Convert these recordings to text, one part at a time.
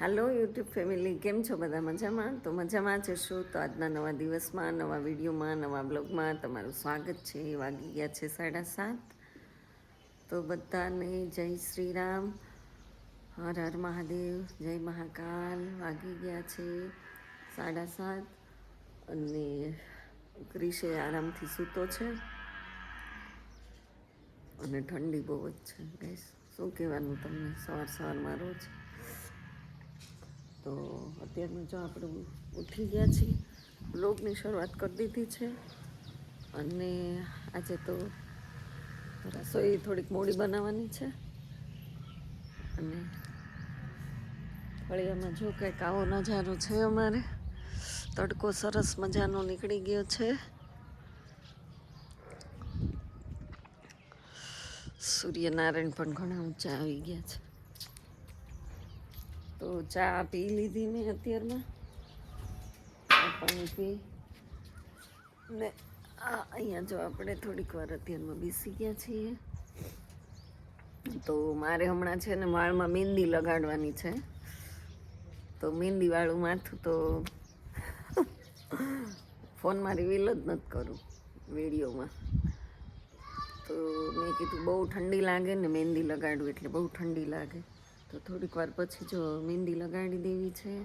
હાલો YouTube family કેમ છો બધા? મજામાં? તો મજામાં જ હશો. તો આજના નવા દિવસમાં, નવા વિડીયોમાં, નવા બ્લોગમાં તમારું સ્વાગત છે. વાગી ગયા છે સાડા સાત. તો બધાને જય શ્રી રામ. હર હર મહાદેવ. જય મહાકાલ. વાગી ગયા છે સાડા સાત અને ક્રિશે આરામથી સૂતો છે. અને ઠંડી બહુ જ છે ગઈશ શું કહેવાનું તમને? સવાર સવારમાં રોજ. તો અત્યારમાં જો આપણે ઉઠી ગયા છીએ બ્લોગની શરૂઆત કરી દીધી છે. અને આજે તો રસોઈ થોડીક મોડી બનાવવાની છે. અને ફળિયામાં જો કંઈક આવો નજારો છે અમારે. તડકો સરસ મજાનો નીકળી ગયો છે. સૂર્યનારાયણ પણ ઘણા ઊંચા આવી ગયા છે. તો ચા પી લીધી મેં અત્યારમાં. પાણી પી. ને આ અહીંયા જો આપણે થોડીક વાર અત્યારમાં બેસી ગયા છીએ. તો મારે હમણાં છે ને વાળમાં મહેંદી લગાડવાની છે. તો મહેંદી વાળું માથું તો ફોનમાં રિવીલ જ નથી કરું વિડીયોમાં. તો મેં કીધું બહુ ઠંડી લાગે ને મહેંદી લગાડવું એટલે બહુ ઠંડી લાગે. તો થોડીક વાર પછી જો મહેંદી લગાડી દેવી છે.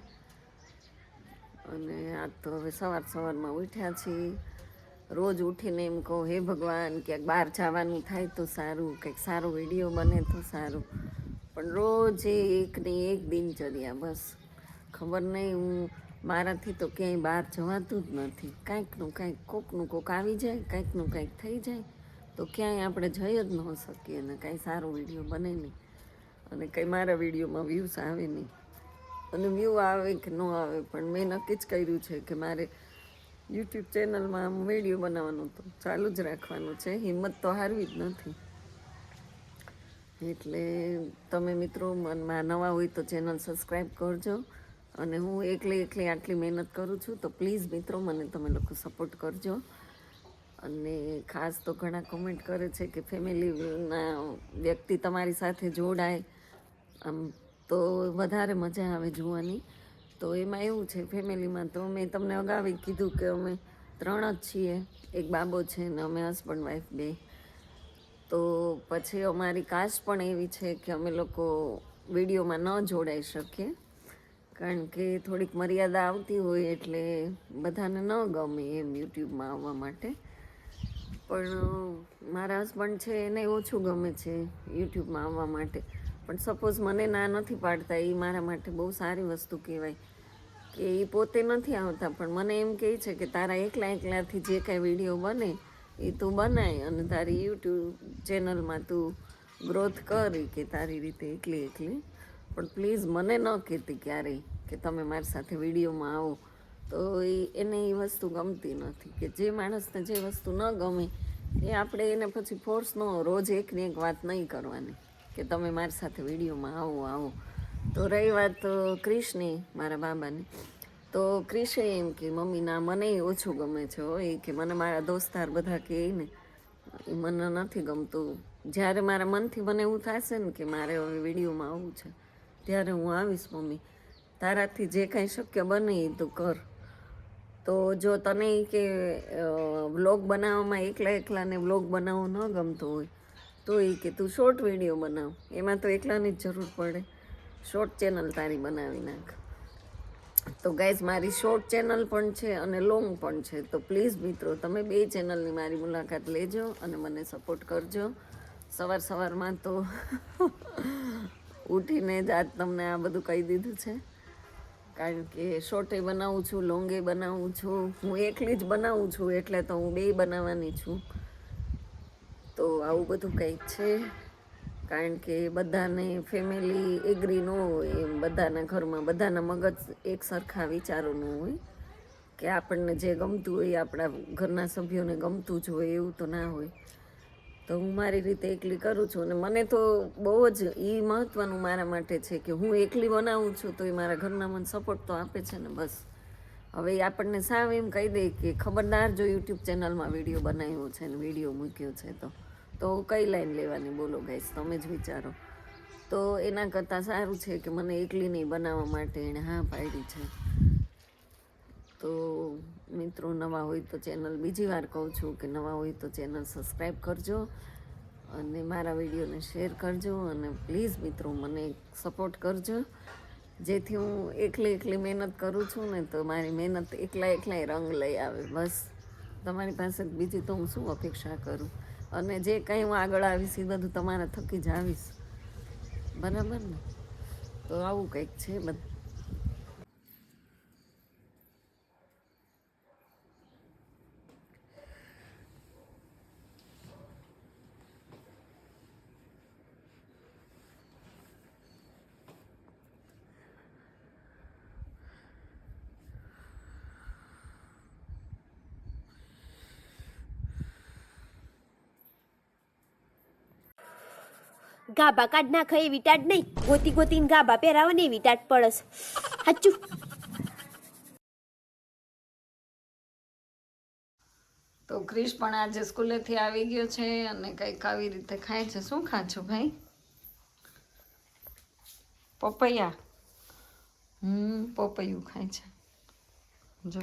અને આજ તો હવે સવાર સવારમાં ઉઠ્યા છીએ. રોજ ઉઠીને એમ કહું, હે ભગવાન, ક્યાંક બહાર જવાનું થાય તો સારું કંઈક સારો વીડિયો બને તો સારું. પણ રોજ એક ને એક દિનચર્યા બસ. ખબર નહીં, હું મારાથી તો ક્યાંય બહાર જવાતું જ નથી. કાંઈકનું કાંઈક કોકનું કોક આવી જાય કાંઈકનું કાંઈક થઈ જાય. તો ક્યાંય આપણે જઈ જ ન શકીએ અને કાંઈ સારો વીડિયો બને નહીં. અને કંઈ મારા વિડીયોમાં વ્યૂઝ આવે નહીં. અને વ્યૂ આવે કે ન આવે, પણ મેં નક્કી જ કર્યું છે કે મારે યુટ્યુબ ચેનલમાં વીડિયો બનાવવાનું તો ચાલુ જ રાખવાનું છે. હિંમત તો હારવી જ નથી. એટલે તમે મિત્રો મનમાં નવા હોય તો ચેનલ સબસ્ક્રાઈબ કરજો. અને હું એકલી એકલી આટલી મહેનત કરું છું તો પ્લીઝ મિત્રો મને તમે લોકો સપોર્ટ કરજો. અને ખાસ તો ઘણા કોમેન્ટ કરે છે કે ફેમિલીના વ્યક્તિ તમારી સાથે જોડાય. આમ તો વધારે મજા આવે જોવાની. તો એમાં એવું છે, ફેમિલીમાં તો મેં તમને અગાઉ કીધું કે અમે ત્રણ જ છીએ, એક બાબો છે ને અમે હસબન્ડ વાઈફ બે. તો પછી અમારી કાસ્ટ પણ એવી છે કે અમે લોકો વિડીયોમાં ન જોડાઈ શકીએ, કારણ કે થોડીક મર્યાદા આવતી હોય એટલે બધાને ન ગમે એમ યુટ્યુબમાં આવવા માટે. પણ મારા હસબન્ડ છે એને ઓછું ગમે છે યુટ્યુબમાં આવવા માટે. પણ સપોઝ મને ના નથી પાડતા એ મારા માટે બહુ સારી વસ્તુ કહેવાય કે એ પોતે નથી આવતા. પણ મને એમ કહે છે કે તારા એકલા એકલાથી જે કાંઈ વીડિયો બને એ તું બનાય અને તારી યુટ્યુબ ચેનલમાં તું ગ્રોથ કરી કે તારી રીતે એકલી એકલી. પણ પ્લીઝ મને ન કહેતી ક્યારેય કે તમે મારી સાથે વિડીયોમાં આવો. તો એ એને એ વસ્તુ ગમતી નથી કે જે માણસને જે વસ્તુ ન ગમે, એ આપણે એને પછી ફોર્સ ન, રોજ એકની એક વાત નહીં કરવાની. કે તમે મારી સાથે વિડીયોમાં આવો આવો. તો રહી વાત ક્રિશની, મારા બાબાની. તો ક્રિશે એમ કે, મમ્મી, ના, મને ઓછું ગમે છે હો. એ કે, મને મારા દોસ્તાર બધા કહે ને. એ મને નથી ગમતું. જ્યારે મારા મનથી મને એવું થશે ને કે મારે હવે વિડીયોમાં આવવું છે, ત્યારે હું આવીશ, મમ્મી. તારાથી જે કાંઈ શક્ય બને એ તું કર. તો જો તને કે વ્લોગ બનાવવામાં એકલા એકલાને વ્લોગ બનાવવો ન ગમતો હોય તો એ કે તું શોર્ટ વીડિયો બનાવ. એમાં તો એકલાની જ જરૂર પડે. શોર્ટ ચેનલ તારી બનાવી નાખ. તો ગાઈઝ મારી શોર્ટ ચેનલ પણ છે અને લોંગ પણ છે. તો પ્લીઝ મિત્રો, તમે બે ચેનલની મારી મુલાકાત લેજો અને મને સપોર્ટ કરજો. સવાર સવારમાં તો ઉઠીને જ આજ તમને આ બધું કહી દીધું છે. કારણ કે શોર્ટે બનાવું છું લોંગે બનાવું છું. હું એકલી જ બનાવું છું, એટલે તો હું બે બનાવવાની છું. તો આવું બધું કંઈક છે. કારણ કે બધાને ફેમિલી એગ્રી ન હોય, એમ બધાના ઘરમાં બધાના મગજ એક સરખા વિચારોનું હોય. કે આપણને જે ગમતું હોય આપણા ઘરના સભ્યોને ગમતું જ હોય, એવું તો ના હોય. તો હું મારી રીતે એકલી કરું છું અને મને તો બહુ જ એ મહત્ત્વનું મારા માટે છે કે હું એકલી બનાવું છું તો એ મારા ઘરના મને સપોર્ટ તો આપે છે ને બસ. હવે આપણને સાવ એમ કહી દે કે ખબરદાર જો યુટ્યુબ ચેનલમાં વીડિયો બનાવ્યો છે ને વીડિયો મૂક્યો છે તો. તો કઈ લાઈન લેવાની? બોલો ગાઈસ તમે જ વિચારો. તો એના કરતાં સારું છે કે મને એકલી નહીં બનાવવા માટે એણે હા પાડી છે. તો મિત્રો, નવા હોય તો ચેનલ બીજી વાર કહું છું કે નવા હોય તો ચેનલ સબસ્ક્રાઈબ કરજો અને મારા વિડીયોને શેર કરજો અને પ્લીઝ મિત્રો, મને સપોર્ટ કરજો. જેથી હું એકલી એકલી મહેનત કરું છું ને તો મારી મહેનત એકલા એકલાય રંગ લઈ આવે. બસ, તમારી પાસે બીજી તો હું શું અપેક્ષા કરું? અને જે કંઈ હું આગળ આવીશ એ બધું તમારા થકી જ આવીશ. બરાબર ને? તો આવું કંઈક છે બધું ગાભા કાઢ નાખ એ વિટાટ નહીં. ગોતી ગોતીને ગાભા પહેરાવો ને વિટાટ પડસ. હાચું. તો ક્રિશ પણ આજે સ્કૂલેથી આવી ગયો છે અને કંઈક આવી રીતે ખાય છે. શું ખા છો ભાઈ? પપૈયા. હમ પપૈયું ખાય છે. જો.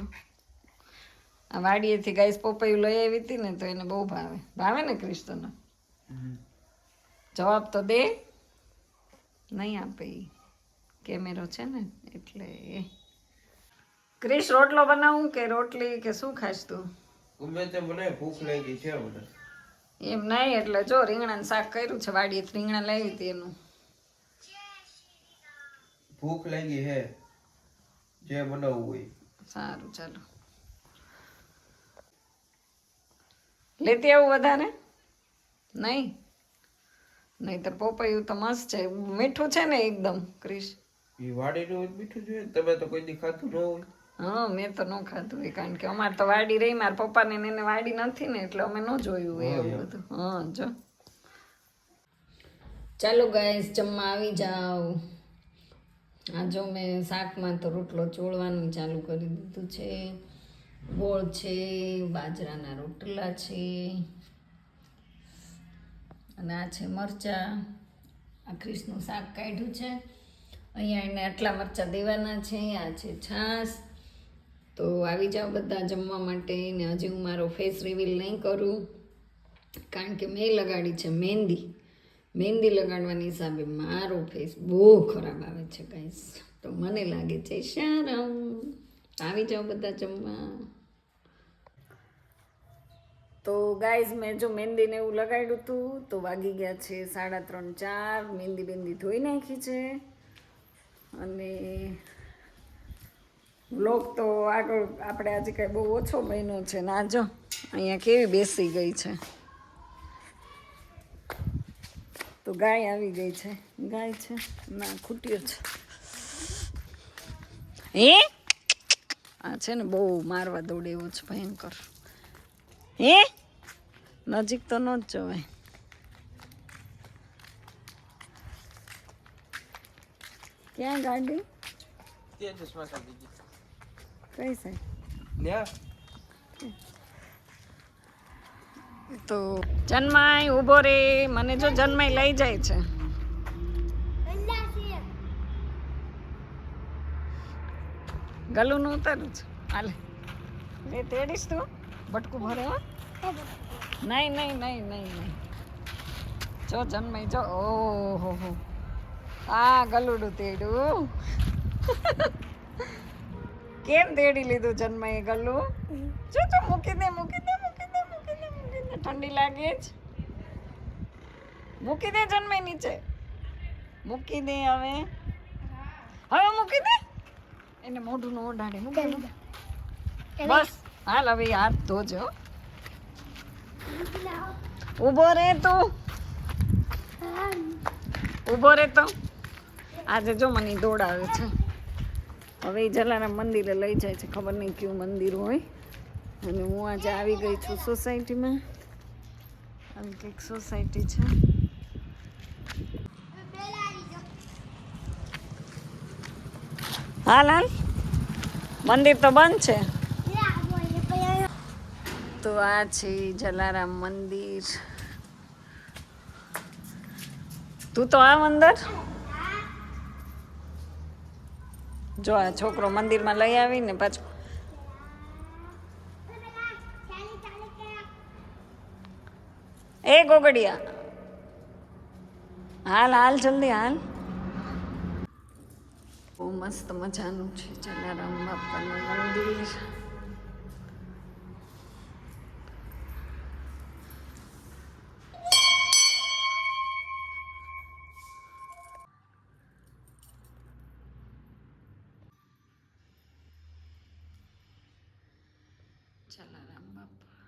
આ વાડીએથી ગાઈસ પપૈયું લઈ આવી હતી ને તો એને બહુ ભાવે. ભાવે ને ક્રિશ તને? જવાબ તો દે. નહીં આપે કેમેરો છે ને એટલે ક્રિશ રોટલો બનાવું કે રોટલી કે શું ખાશ તું? ગમે તે મને ભૂખ લાગી છે મને. એમ નહીં એટલે જો રીંગણાનું શાક કર્યું છે વાડીએ રીંગણા લાવી હતી એનું. ભૂખ લાગી હે જે બનાવવું હોય. સારું ચાલો. લેતી આવું વધારે? નહીં? નહીં તો પોપૈયું તો મસ્ત છે. મીઠું છે ને એકદમ ક્રિશ એ વાડીનું જ મીઠું જોઈએ. તમે તો કોઈ દી ખાતું ન હોય. હા મેં તો ન ખાધું હોય કારણ કે અમારે તો વાડી રહી. મારા પપ્પાને ને એને વાડી નથી ને એટલે અમે ન જોયું હોય એવું બધું. હા જો. ચાલો ગાઈસ જમવા આવી જાઓ. આ જો મેં શાકમાં તો રોટલો ચોળવાનું ચાલુ કરી દીધું છે. ગોળ છે બાજરાના રોટલા છે. અને આ છે મરચાં. આ ક્રિસનું શાક કાઢ્યું છે. અહીંયા એને આટલા મરચાં દેવાના છે, આ છે છાશ. તો આવી જાઓ બધા જમવા માટે ને હજી હું મારો ફેસ રિવીલ નહીં કરું. કારણ કે મેં લગાડી છે મહેંદી. મહેંદી લગાડવાની હિસાબે મારો ફેસ બહુ ખરાબ આવે છે ગાઈસ તો મને લાગે છે, શરમ. આવી જાઓ બધા જમવા. તો ગાઈઝ મેં જો મહેંદીને એવું લગાડ્યું હતું તો વાગી ગયા છે સાડા ત્રણ ચાર. મહેંદી બેંદી ધોઈ નાખી છે. અને બ્લોક તો આગળ આપણે આજે કાંઈ બહુ ઓછો મહિનો છે. ના જો, અહીંયા કેવી બેસી ગઈ છે. તો ગાય આવી ગઈ છે. ગાય છે. ના, ખૂટ્યો છે. હે? આ છે ને બહુ મારવા દોડે એવો છે ભયંકર. હે? નજીક તો ન જ જવાય. ક્યાં ગાડી? તે ચશ્મા કાઢી કઈ સાહેબ તો જન્માય ઊભો રે. મને જો જન્માય લઈ જાય છે. ગલુનું ઉતારું હાલે. તેડીશ તું. બટકું ભરે હો. નહીં નહીં નહીં નહીં નહીં. જો જન્મય જો. ઓહો હો. આ ગલુડું તેડું. કેમ તેડી લીધું જન્મય ગલું? જો જો મૂકી દે મૂકી દે મૂકી દે મૂકી દે મૂકી દે ઠંડી લાગે જ. મૂકી દે જન્મય નીચે. મૂકી દે હવે. હવે મૂકી દે એને મોઢું નો ઓઢાડે મૂકી દે બસ હાલ હવે હાથ ધોજો. ઊભો રે તું. ઊભો રે તો. આજે જો મને દોડાવે છે. હવે ઈ જલારામ મંદિરે લઈ જાય છે. ખબર નહીં કયું મંદિર હોય. અને હું આજે આવી ગઈ છું સોસાયટીમાં. આવી કંઈક સોસાયટી છે. હાલ હાલ. મંદિર તો બંધ છે. તો આ છે જલારામ મંદિર. તું તો આ અંદર જો આ છોકરો મંદિરમાં લઈ આવીને પાછો. એ ગોગડિયા. હાલ હાલ, જલ્દી, હાલ. બહુ મસ્ત મજાનું છે જલારામ બાપાનું મંદિર. જલારામ બાપા.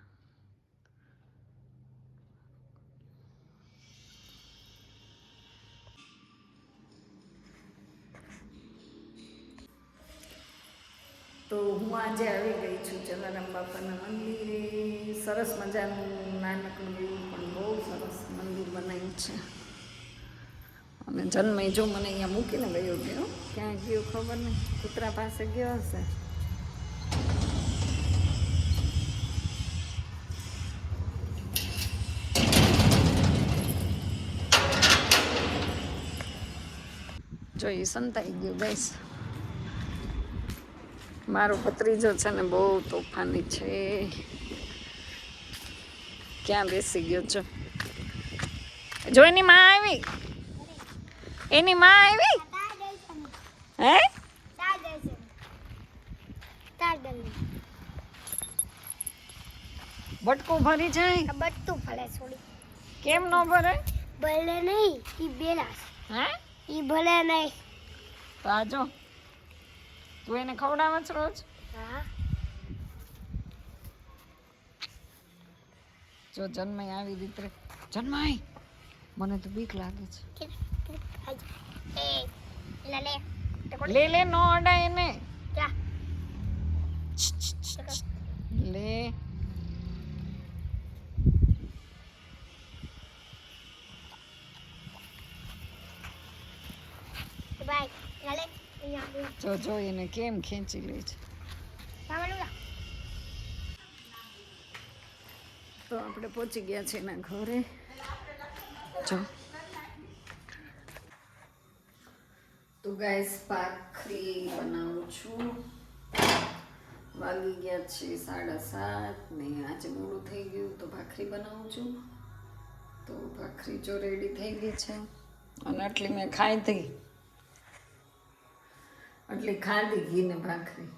તો હું આજે આવી ગઈ છું જલારામ બાપાના મંદિરે. સરસ મજાનું નાનકડું એવું પણ બહુ સરસ મંદિર બનાવ્યું છે. અને જન્મય જો મને અહીંયા મૂકીને ગયો ગયો. ક્યાં ગયો ખબર નહીં. કૂતરા પાસે ગયો હશે. જો એ સંતાઈ ગયું ગાઈસ મારો ભત્રીજો છે ને બહુ તોફાની છે. ક્યાં બેસી ગયો છો? જો એની માં આવી. એની માં આવી? હે? બટકું ભરી જાય. બટકું ફળે છોડી. કેમ ન ભરે? ભલે નહીં એ બેલા હે? ઈ ભલે નહીં. તો તું એને ખવડાવે છે રોજ? હા. જો જન્માય આવી રીતે જન્માય મને તો બીક લાગે છે. લે લે. લે લે નો અડાય એને. લે. જો જો એને કેમ ખેંચી લે છે. તો આપણે પહોંચી ગયા છે એના ઘરે. જો. તો ગાઈસ ભાખરી બનાવું છું. વાગી ગયા છે સાડા સાત ને આજે મોડું થઈ ગયું તો ભાખરી બનાવું છું. તો ભાખરી જો રેડી થઈ ગઈ છે. અને આટલી મેં ખાઈ હતી આટલી ખાધી ઘી ને ભાખરી.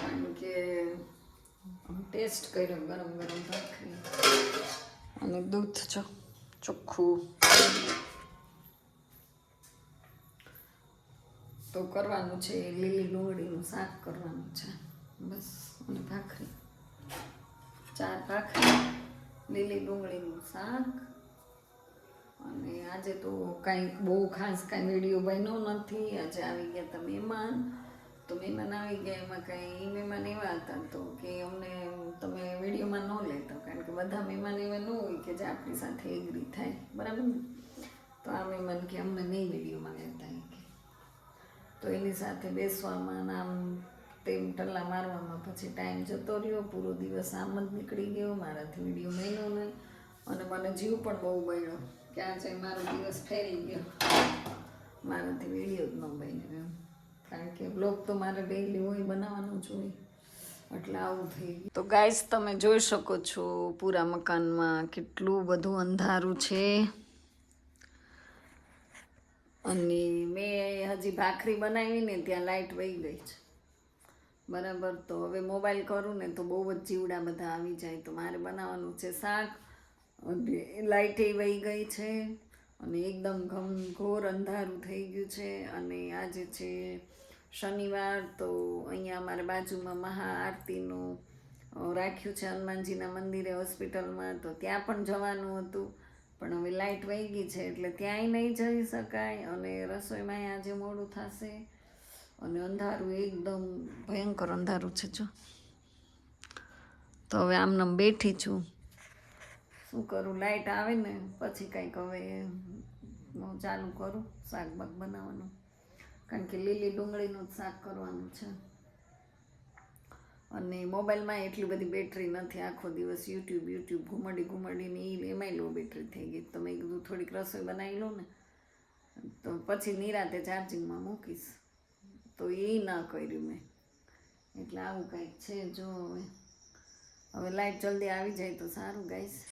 કારણ કે ટેસ્ટ કર્યો ગરમ ગરમ ભાખરી. અને દૂધ જો ચોખ્ખું. તો કરવાનું છે લીલી ડુંગળીનું શાક કરવાનું છે. બસ, અને ભાખરી. ચાર ભાખરી, લીલી ડુંગળીનું શાક. અને આજે તો કાંઈ બહુ ખાસ કાંઈ વીડિયો બન્યો નથી. આજે આવી ગયા હતા મહેમાન. તો મહેમાન આવી ગયા, એમાં કાંઈ મહેમાન એવા હતા તો કે અમને તમે વિડીયોમાં ન લેતા, કારણ કે બધા મહેમાન એવા ન હોય કે જે આપણી સાથે એગ્રી થાય. બરાબર ને? તો આ મહેમાન કે અમને નહીં વિડીયોમાં લેતા કે. તો એની સાથે બેસવામાં આમ તેમ ટલ્લા મારવામાં પછી ટાઈમ જતો રહ્યો, પૂરો દિવસ આમ જ નીકળી ગયો. મારાથી વીડિયો મહિનો નહીં. અને મને જીવ પણ બહુ બળ્યો કે છે મારો દિવસ ફેરી ગયો. મારાથી વીડિયો જ ન બન્યો એમ. કારણ કે બ્લોગ તો મારે ડેઈલી હોય, બનાવવાનું જ હોય. એટલે આવું થઈ ગયું. તો ગાઈસ તમે જોઈ શકો છો પૂરા મકાનમાં કેટલું બધું અંધારું છે. અને મેં હજી ભાખરી બનાવી ને ત્યાં લાઇટ વહી ગઈ છે. બરાબર, તો હવે મોબાઈલ કરું ને તો બહુ જ જીવડા બધા આવી જાય. તો મારે બનાવવાનું છે શાક અને લાઇટે વહી ગઈ છે અને એકદમ ઘમ ઘોર અંધારું થઈ ગયું છે અને આજે છે શનિવાર તો અહીંયા અમારે બાજુમાં મહાઆરતીનું રાખ્યું છે હનુમાનજીના મંદિરે હોસ્પિટલમાં તો ત્યાં પણ જવાનું હતું. પણ હવે લાઇટ વહી ગઈ છે એટલે ત્યાંય નહીં જઈ શકાય અને રસોઈમાં આજે મોડું થશે અને અંધારું એકદમ ભયંકર અંધારું છે જો. તો હવે આમને આમ બેઠી છું. શું કરું? લાઇટ આવે ને, પછી કંઈક હવે હું ચાલુ કરું શાકભાગ બનાવવાનું. કારણ કે લીલી ડુંગળીનું જ શાક કરવાનું છે. અને મોબાઈલમાં એટલી બધી બેટરી નથી. આખો દિવસ યુટ્યુબ યુટ્યુબ ઘુમડી ઘુમડીને એ એમાંય લો બેટરી થઈ ગઈ. તમે કીધું થોડીક રસોઈ બનાવી લો ને, તો પછી નિરાતે ચાર્જિંગમાં મૂકીશ. તો એ ના કર્યું મેં. એટલે આવું કંઈક છે જો હવે. હવે લાઇટ જલ્દી આવી જાય તો સારું ગાઈશ.